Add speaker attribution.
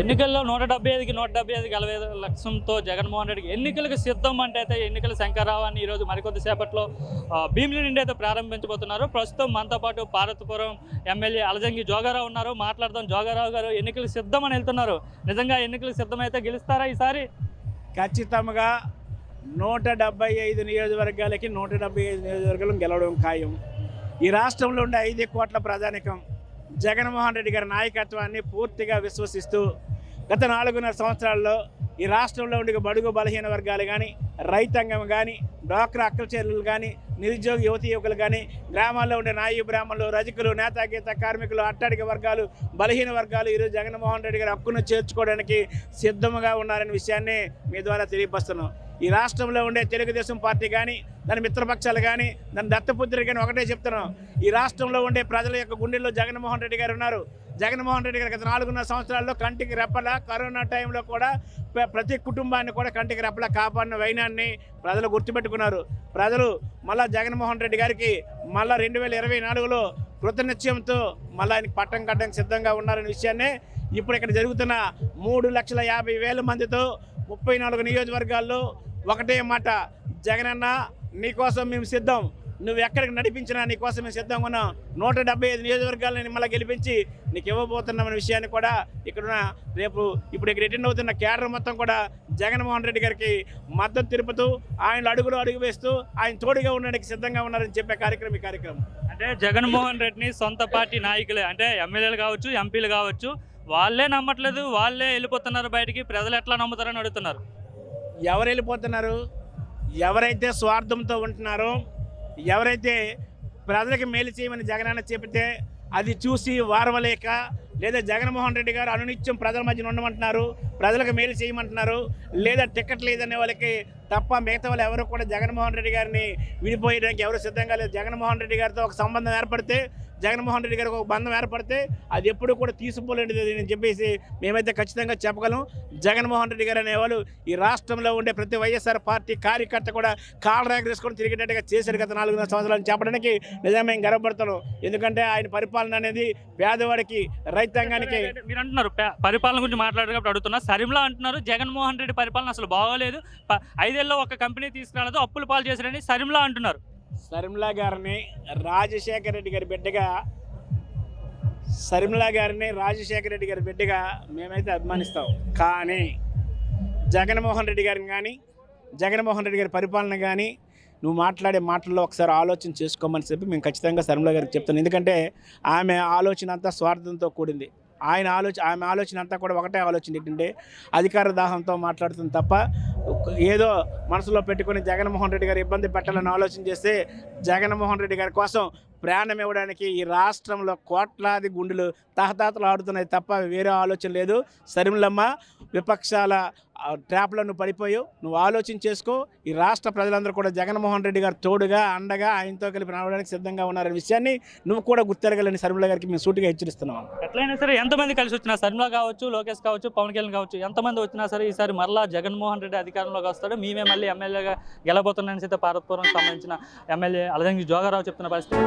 Speaker 1: ఎన్నికల్లో నూట డెబ్బై ఐదుకి నూట డెబ్బై ఐదు గెలవే లక్ష్యంతో జగన్మోహన్ రెడ్డికి ఎన్నికలకు సిద్ధం అంటే అయితే ఎన్నికల అని ఈరోజు మరికొద్దిసేపట్లో భీమిలి నుండి అయితే ప్రారంభించబోతున్నారు. ప్రస్తుతం మనతో పాటు పార్వతీపురం ఎమ్మెల్యే అలజంగి జోగారావు ఉన్నారు. మాట్లాడదాం. జోగారావు గారు ఎన్నికలు సిద్ధం అని వెళ్తున్నారు. నిజంగా ఎన్నికలు సిద్ధమైతే గెలుస్తారా ఈసారి?
Speaker 2: ఖచ్చితంగా నూట డెబ్బై ఐదు నియోజకవర్గాలకి నూట డెబ్బై ఐదు నియోజకవర్గాలు గెలవడం ఖాయం. ఈ రాష్ట్రంలో ఉండే ఐదు కోట్ల ప్రజానికం జగన్మోహన్ రెడ్డి గారి నాయకత్వాన్ని పూర్తిగా విశ్వసిస్తూ గత నాలుగున్నర సంవత్సరాల్లో ఈ రాష్ట్రంలో ఉండే బడుగు బలహీన వర్గాలు కానీ రైతాంగం కానీ డ్వాక్రా అక్కల కానీ నిరుద్యోగ యువతి యువకులు కానీ గ్రామాల్లో ఉండే నాయు బ్రాహ్మణులు రజకులు నేత గీత కార్మికులు అట్టాడిక వర్గాలు బలహీన వర్గాలు ఈరోజు జగన్మోహన్ రెడ్డి గారి హక్కును చేర్చుకోవడానికి సిద్ధంగా ఉన్నారనే విషయాన్ని మీ ద్వారా తెలియపరుస్తున్నాం. ఈ రాష్ట్రంలో ఉండే తెలుగుదేశం పార్టీ కానీ దాని మిత్రపక్షాలు కానీ దాని దత్తపుత్రులు కానీ ఒకటే చెప్తున్నాం. ఈ రాష్ట్రంలో ఉండే ప్రజల యొక్క గుండెల్లో జగన్మోహన్ రెడ్డి గారు ఉన్నారు. జగన్మోహన్ రెడ్డి గారు గత నాలుగున్నర సంవత్సరాల్లో కంటికి రెప్పల కరోనా టైంలో కూడా ప్ర- ప్రతి కుటుంబాన్ని కూడా కంటికి రెప్పల కాపాడిన వైనాన్ని ప్రజలు గుర్తుపెట్టుకున్నారు. ప్రజలు మళ్ళా జగన్మోహన్ రెడ్డి గారికి మళ్ళా రెండు వేల ఇరవై నాలుగులో కృతనిశ్చయంతో మళ్ళీ ఆయనకి పట్టం కట్టడానికి సిద్ధంగా ఉన్నారనే విషయాన్ని ఇప్పుడు ఇక్కడ జరుగుతున్న మూడు లక్షల యాభై వేల మందితో ముప్పై నాలుగు నియోజకవర్గాల్లో ఒకటే మాట జగనన్న నీకోసం మేము సిద్ధం. నువ్వు ఎక్కడికి నడిపించినా నీకోసం మేము సిద్ధంగా ఉన్నాం. నూట డెబ్బై ఐదు నియోజకవర్గాలను మళ్ళీ గెలిపించి నీకు ఇవ్వబోతున్నామనే విషయాన్ని కూడా ఇక్కడున్న రేపు ఇప్పుడు ఇక్కడ అటెండ్ అవుతున్న కేడర్ మొత్తం కూడా జగన్మోహన్ రెడ్డి గారికి మద్దతు తిరుపుతూ ఆయన అడుగులు అడుగు వేస్తూ ఆయన తోడుగా ఉండడానికి సిద్ధంగా ఉన్నారని చెప్పే కార్యక్రమం ఈ కార్యక్రమం.
Speaker 1: అంటే జగన్మోహన్ రెడ్డిని సొంత పార్టీ నాయకులే అంటే ఎమ్మెల్యేలు కావచ్చు ఎంపీలు కావచ్చు వాళ్ళే నమ్మట్లేదు వాళ్ళే వెళ్ళిపోతున్నారు బయటికి. ప్రజలు ఎట్లా నమ్ముతారని అడుగుతున్నారు.
Speaker 2: ఎవరు వెళ్ళిపోతున్నారు? ఎవరైతే స్వార్థంతో ఉంటున్నారో ఎవరైతే ప్రజలకు మేలు చేయమని జగనన్న చెబితే అది చూసి వారవలేక లేదా జగన్మోహన్ రెడ్డి గారు అనునిత్యం ప్రజల మధ్యన ఉండమంటున్నారు ప్రజలకు మేలు చేయమంటున్నారు లేదా టికెట్ లేదనే వాళ్ళకి తప్ప మిగతా వాళ్ళు ఎవరు కూడా జగన్మోహన్ రెడ్డి గారిని విడిపోయడానికి ఎవరు సిద్ధంగా లేదు. జగన్మోహన్ రెడ్డి గారితో ఒక సంబంధం ఏర్పడితే జగన్మోహన్ రెడ్డి గారికి ఒక బంధం ఏర్పడితే అది ఎప్పుడు కూడా తీసుకోలేనిది అని చెప్పేసి మేమైతే ఖచ్చితంగా చెప్పగలం. జగన్మోహన్ రెడ్డి గారు అనేవాళ్ళు ఈ రాష్ట్రంలో ఉండే ప్రతి వైఎస్ఆర్ పార్టీ కార్యకర్త కూడా కాళ్ళ తీసుకొని తిరిగేటట్టుగా చేశారు గత నాలుగున్నర సంవత్సరాలు చెప్పడానికి నిజంగా మేము గర్వపడుతున్నాం ఎందుకంటే ఆయన పరిపాలన అనేది పేదవాడికి రైతాంగానికి
Speaker 1: మీరు అంటున్నారు పరిపాలన గురించి మాట్లాడేటప్పుడు అడుగుతున్నా. సరిమ్లా అంటున్నారు జగన్మోహన్ రెడ్డి పరిపాలన అసలు బాగోలేదు. ప- ఐదేళ్ళలో ఒక కంపెనీ తీసుకురాలేదు అప్పులు పాలు చేశారని సరిమ్లా అంటున్నారు.
Speaker 2: సరిమ్లా గారిని రాజశేఖర రెడ్డి గారి బిడ్డగా సరిమ్లా గారిని రాజశేఖర రెడ్డి గారి బిడ్డగా మేమైతే అభిమానిస్తాం. కానీ జగన్మోహన్ రెడ్డి గారిని కానీ జగన్మోహన్ రెడ్డి గారి పరిపాలన కానీ నువ్వు మాట్లాడే మాటల్లో ఒకసారి ఆలోచన చేసుకోమని చెప్పి మేము ఖచ్చితంగా శర్మల గారికి చెప్తాను ఎందుకంటే ఆమె ఆలోచన అంతా స్వార్థంతో కూడింది. ఆయన ఆలోచన ఆమె ఆలోచన అంతా కూడా ఒకటే ఆలోచన ఏంటంటే అధికార దాహంతో మాట్లాడుతుంది తప్ప ఏదో మనసులో పెట్టుకొని జగన్మోహన్ రెడ్డి గారు ఇబ్బంది పెట్టాలని ఆలోచన చేస్తే జగన్మోహన్ రెడ్డి గారి కోసం ప్రాణం ఇవ్వడానికి ఈ రాష్ట్రంలో కోట్లాది గుండెలు తహతాతలు ఆడుతున్నాయి తప్ప వేరే ఆలోచన లేదు. సరిమిలమ్మ విపక్షాల ఆ, ట్రాప్లో నువ్వు పడిపోయావు నువ్వు ఆలోచన చేసుకో. ఈ రాష్ట్ర ప్రజలందరూ కూడా జగన్మోహన్ రెడ్డి గారు తోడుగా అండగా ఆయనతో కలిపి రావడానికి సిద్ధంగా ఉన్నారనే విషయాన్ని నువ్వు కూడా గుర్తెరగలని సరిమిల గారికి మేము సూటిగా హెచ్చరిస్తున్నాం.
Speaker 1: ఎట్లయినా సరే ఎంతమంది కలిసి వచ్చినా సరిమ్లా కావచ్చు లోకేష్ కావచ్చు పవన్ కళ్యాణ్ కావచ్చు ఎంతమంది వచ్చినా సరే ఈసారి మరలా జగన్మోహన్ రెడ్డి అధికారంలోకి వస్తాడు. మేమే మళ్ళీ ఎమ్మెల్యేగా గెలబోతున్నాయని అయితే పార్వతపురం సంబంధించిన ఎమ్మెల్యే అలజంగి జోగారావు చెప్తున్న పరిస్థితి.